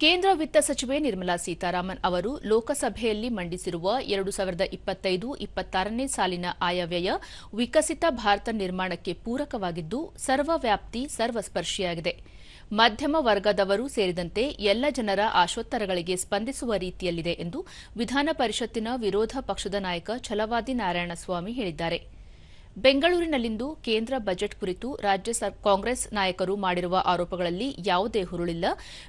ಕೇಂದ್ರ ವಿತ್ತ ಸಚಿವೆ ನಿರ್ಮಲಾ ಸೀತಾರಾಮನ್ ಅವರು ಲೋಕಸಭೆಯಲ್ಲಿ ಮಂಡಿಸಿರುವ ಎರಡು ಸಾವಿರದ ಇಪ್ಪತ್ತೈದು ಇಪ್ಪತ್ತಾರನೇ ಸಾಲಿನ ಆಯವ್ಯಯ ವಿಕಸಿತ ಭಾರತ ನಿರ್ಮಾಣಕ್ಕೆ ಪೂರಕವಾಗಿದ್ದು ಸರ್ವವ್ಯಾಪ್ತಿ ಸರ್ವಸ್ಪರ್ಶಿಯಾಗಿದೆ. ಮಧ್ಯಮ ವರ್ಗದವರು ಸೇರಿದಂತೆ ಎಲ್ಲ ಜನರ ಆಶೋತ್ತರಗಳಿಗೆ ಸ್ಪಂದಿಸುವ ರೀತಿಯಲ್ಲಿದೆ ಎಂದು ವಿಧಾನ ಪರಿಷತ್ತಿನ ವಿರೋಧ ಪಕ್ಷದ ನಾಯಕ ಛಲವಾದಿ ನಾರಾಯಣಸ್ವಾಮಿ ಹೇಳಿದ್ದಾರೆ. ಬೆಂಗಳೂರಿನಲ್ಲಿಂದು ಕೇಂದ್ರ ಬಜೆಟ್ ಕುರಿತು ರಾಜ್ಯ ಕಾಂಗ್ರೆಸ್ ನಾಯಕರು ಮಾಡಿರುವ ಆರೋಪಗಳಲ್ಲಿ ಯಾವುದೇ ಹುರುಳಿಲ್ಲ.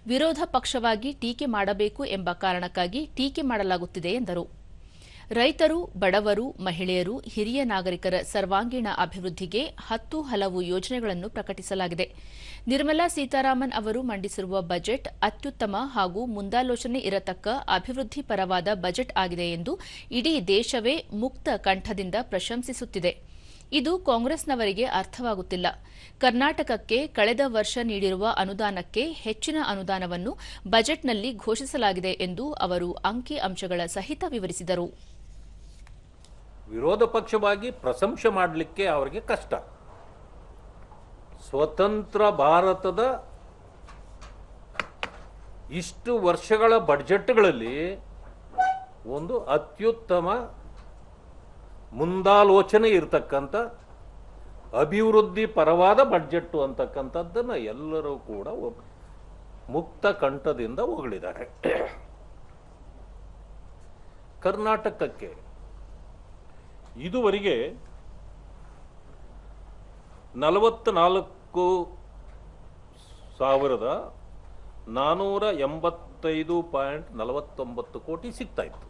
ವಿರೋಧ ಪಕ್ಷವಾಗಿ ಟೀಕೆ ಮಾಡಬೇಕು ಎಂಬ ಕಾರಣಕ್ಕಾಗಿ ಟೀಕೆ ಮಾಡಲಾಗುತ್ತಿದೆ ಎಂದರು. ರೈತರು, ಬಡವರು, ಮಹಿಳೆಯರು, ಹಿರಿಯ ನಾಗರಿಕರ ಸರ್ವಾಂಗೀಣ ಅಭಿವೃದ್ಧಿಗೆ ಹತ್ತು ಹಲವು ಯೋಜನೆಗಳನ್ನು ಪ್ರಕಟಿಸಲಾಗಿದೆ. ನಿರ್ಮಲಾ ಸೀತಾರಾಮನ್ ಅವರು ಮಂಡಿಸಿರುವ ಬಜೆಟ್ ಅತ್ಯುತ್ತಮ ಹಾಗೂ ಮುಂದಾಲೋಚನೆ ಇರತಕ್ಕ ಅಭಿವೃದ್ಧಿ ಪರವಾದ ಬಜೆಟ್ ಆಗಿದೆ ಎಂದು ಇಡೀ ದೇಶವೇ ಮುಕ್ತ ಕಂಠದಿಂದ ಪ್ರಶಂಸಿಸುತ್ತಿದೆ. ಇದು ಕಾಂಗ್ರೆಸ್ನವರಿಗೆ ಅರ್ಥವಾಗುತ್ತಿಲ್ಲ. ಕರ್ನಾಟಕಕ್ಕೆ ಕಳೆದ ವರ್ಷ ನೀಡಿರುವ ಅನುದಾನಕ್ಕೆ ಹೆಚ್ಚಿನ ಅನುದಾನವನ್ನು ಬಜೆಟ್ನಲ್ಲಿ ಘೋಷಿಸಲಾಗಿದೆ ಎಂದು ಅವರು ಅಂಕಿ ಅಂಶಗಳ ಸಹಿತ ವಿವರಿಸಿದರು. ವಿರೋಧ ಪಕ್ಷವಾಗಿ ಪ್ರಶಂಸೆ ಮಾಡಲಿಕ್ಕೆ ಅವರಿಗೆ ಕಷ್ಟ. ಸ್ವತಂತ್ರ ಭಾರತದ ಇಷ್ಟು ವರ್ಷಗಳ ಬಡ್ಜೆಟ್ಗಳಲ್ಲಿ ಒಂದು ಅತ್ಯುತ್ತಮ ಮುಂದಾಲೋಚನೆ ಇರತಕ್ಕಂಥ ಅಭಿವೃದ್ಧಿ ಪರವಾದ ಬಡ್ಜೆಟ್ಟು ಅಂತಕ್ಕಂಥದ್ದನ್ನು ಎಲ್ಲರೂ ಕೂಡ ಮುಕ್ತ ಕಂಠದಿಂದ ಹೊಗಳಿದ್ದಾರೆ. ಕರ್ನಾಟಕಕ್ಕೆ ಇದುವರೆಗೆ ನಲವತ್ನಾಲ್ಕು ಸಾವಿರದ ನಾನ್ನೂರ ಎಂಬತ್ತೈದು ಪಾಯಿಂಟ್ ನಲವತ್ತೊಂಬತ್ತು ಕೋಟಿ ಸಿಗ್ತಾ ಇತ್ತು.